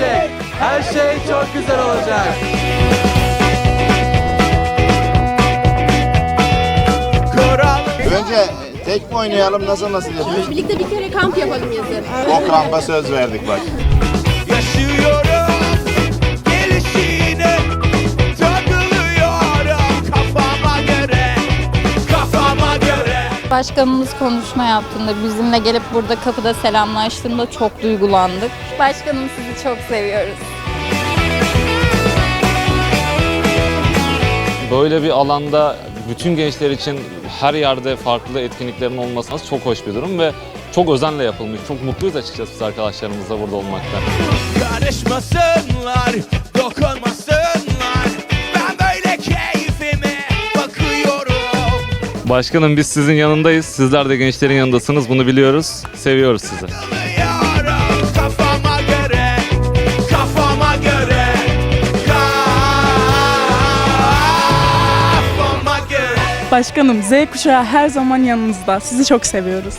dönecek. Her şey çok güzel olacak. Önce tek mi oynayalım nasıl nasıl yapıyoruz? Birlikte bir kere kamp yapalım yazın. O kampa söz verdik bak. Başkanımız konuşma yaptığında, bizimle gelip burada kapıda selamlaştığında çok duygulandık. Başkanım sizi çok seviyoruz. Böyle bir alanda bütün gençler için her yerde farklı etkinliklerin olması çok hoş bir durum ve çok özenle yapılmış. Çok mutluyuz açıkçası biz arkadaşlarımızla burada olmaktan. Karışmasınlar Başkanım biz sizin yanındayız. Sizler de gençlerin yanındasınız. Bunu biliyoruz. Seviyoruz sizi. Başkanım Z kuşağı her zaman yanınızda. Sizi çok seviyoruz.